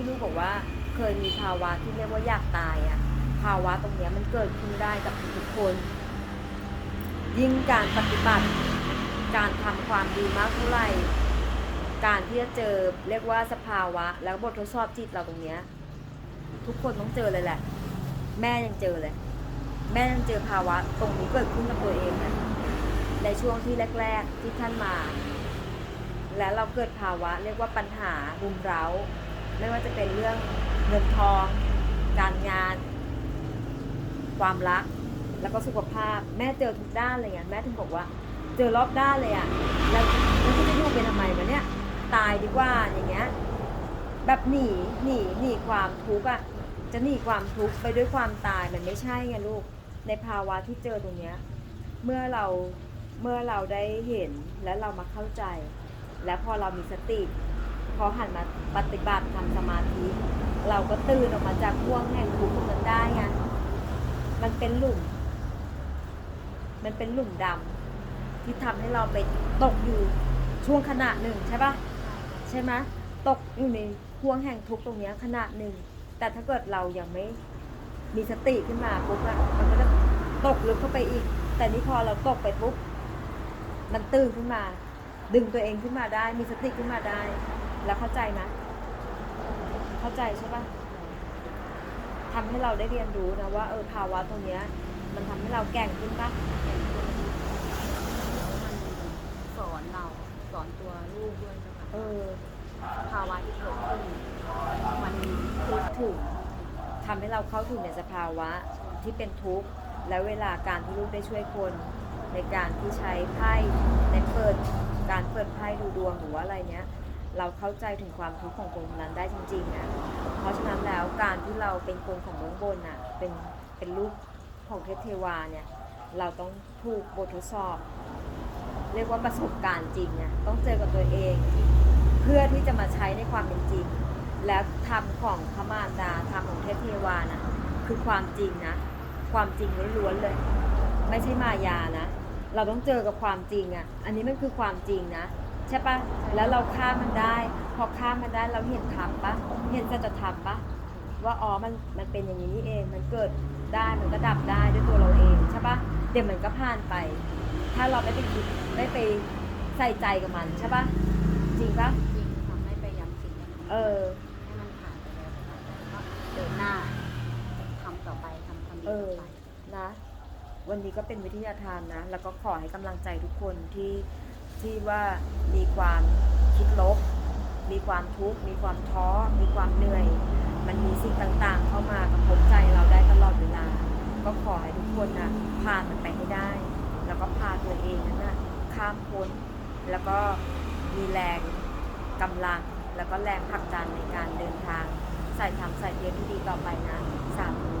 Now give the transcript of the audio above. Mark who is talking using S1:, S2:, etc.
S1: ที่ลูกบอกว่าเคยมีภาวะที่เรียกว่าอยากตายอะภาวะตรงนี้มันเกิดขึ้นได้กับทุกคน ยิ่งการปฏิบัติ การทำความดีมากเท่าไหร่ การที่จะเจอเรียกว่าสภาวะ แล้วบททดสอบจิตเราตรงเนี้ยทุกคนต้องเจอเลยแหละ แม่ยังเจอเลย แม่ยังเจอภาวะตรงนี้เกิดขึ้นกับตัวเองนะในช่วงที่แรก ๆ ที่ท่านมา และเราเกิดภาวะเรียกว่าปัญหารุมเร้า ไม่ว่าจะเป็นเรื่องเงินทอง การงาน ความรัก แล้วก็สุขภาพ แม่เจอทุกด้านเลยไงแม่ถึงบอกว่า เจอรอบด้านเลยอะแล้วแล้วที่จะอยู่เป็นทำไมวะเนี่ยตายดีกว่าอย่างเงี้ยแบบหนีหนีหนีความทุกข์อะจะหนีความทุกข์ไปด้วยความตายมันไม่ใช่ไงลูก ในภาวะที่เจอตรงเนี้ยเมื่อเราเมื่อเราได้เห็นและเรามาเข้าใจ และพอเรามีสติ อหันมาปฏิบัติทำสมาธิ เราก็ตื่นออกมาจากพ่วงแห่งทุกข์ตรงนั้นได้ไงมันเป็นหลุม มันเป็นหลุมดำที่ทำให้เราไปตกอยู่ช่วงขณะหนึ่งใช่ปะใช่ไหมตกอยู่ในพ่วงแห่งทุกข์ตรงนี้ขณะหนึ่ง แต่ถ้าเกิดเรายังไม่มีสติขึ้นมาปุ๊บอะมันก็จะตกลึกเข้าไปอีก แต่นี่พอเราตกไปปุ๊บมันตื่นขึ้นมา ดึงตัวเองขึ้นมาได้ มีสติขึ้นมาได้ แล้วเข้าใจไหมเข้าใจใช่ปะทำให้เราได้เรียนรู้นะว่าเออภาวะตรงเนี้ย มันทำให้เราแกร่งขึ้นปะ
S2: มันสอนเราสอนตัวลูกด้วยนะคะ
S1: เออ
S2: ภาวะที่เกิดขึ้นมัน
S1: คิดถึงทำให้เราเข้าถึงในสภาวะที่เป็นทุกข์และเวลาการที่ลูกได้ช่วยคนในการที่ใช้ไพ่ในเปิดการเปิดไพ่ดูดวงหรือว่าอะไรเนี้ย เราเข้าใจถึงความทุกข์ของคนคนนั้นได้จริงๆนะเพราะฉะนั้นแล้วการที่เราเป็นคนของเบื้องบนน่ะเป็นเป็นลูกของเทพเทวาเนี่ยเราต้องถูกบททดสอบ เรียกว่าประสบการณ์จริงเนี่ยต้องเจอกับตัวเอง เพื่อที่จะมาใช้ในความเป็นจริง แล้วธรรมของพระมารดาธรรมของเทพเทวานะคือความจริงนะความจริงล้วนๆเลย ไม่ใช่มายานะ เราต้องเจอกับความจริงอะ่ะอันนี้มันคือความจริงนะ ใช่ปะแล้วเราข้ามมันได้ พอข้ามมันได้เราเห็นธรรมปะเห็นสัจธรรมปะว่าอ๋อมันมันเป็นอย่างนี้นี่เอง มันเกิดได้มันก็ดับได้ด้วยตัวเราเองใช่ปะเดี๋ยวมันก็ผ่านไป ถ้าเราไม่ไปคิดไม่ไปใส่ใจกับมันใช่ปะจริงปะ
S2: จริงทำให้ไปย้ำสิ่งนั้น
S1: เออ
S2: ให้มันผ่านไปแล้วก็เดินหน้าทำต่อไปทำความดี
S1: เอ
S2: ต่
S1: อ
S2: อไป
S1: นะ วันนี้ก็เป็นวิทยาทานนะ แล้วก็ขอให้กำลังใจทุกคนที่ ที่ว่ามีความคิดลบ มีความทุกข์ มีความท้อ มีความเหนื่อย มันมีสิ่งต่างๆ เข้ามากระทบใจเราได้ตลอดเวลา ก็ขอให้ทุกคนนะผ่านมันไปให้ได้ แล้วก็พาตัวเองนั้นนะข้ามพ้น แล้วก็มีแรงกำลัง แล้วก็แรงผลักดันในการเดินทาง ใส่ทำใส่เทียนที่ดีต่อไปนะสาธุ